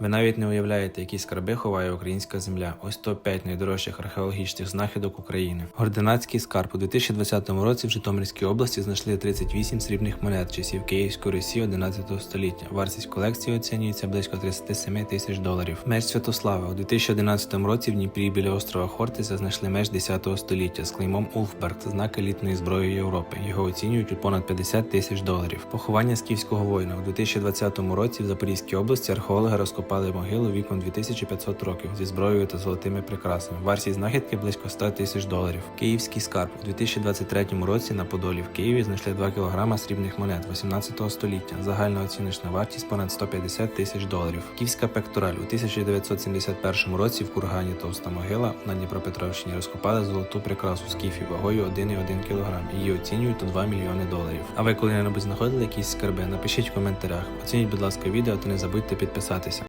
Ви навіть не уявляєте, які скарби ховає українська земля. Ось топ-5 найдорожчих археологічних знахідок України. Гординацький скарб у 2020 році в Житомирській області знайшли 38 срібних монет часів Київської Русі 11 століття. Вартість колекції оцінюється близько 37 тисяч доларів. Меч Святослава у 2011 році в Дніпрі біля острова Хортиця знайшли меч 10 століття з клеймом Улфберг, знак елітної зброї Європи. Його оцінюють у понад 50 тисяч доларів. Поховання скіфського воїна у 2020 році в Запорізькій області археологи розкопали могилу віком 2500 років зі зброєю та золотими прикрасами. Вартість знахідки близько 100 тисяч доларів. Київський скарб у 2023 році на Подолі в Києві знайшли 2 кг срібних монет 18 століття. Загальна оціночна вартість понад 150 тисяч доларів. Київська пектораль у 1971 році в кургані Товста могила на Дніпропетровщині розкопали золоту прикрасу скіфів вагою 1,1 кг. Її оцінюють у 2 мільйони доларів. А ви коли-небудь знаходили якісь скарби? Напишіть в коментарях. Оцініть, будь ласка, відео та не забудьте підписатися.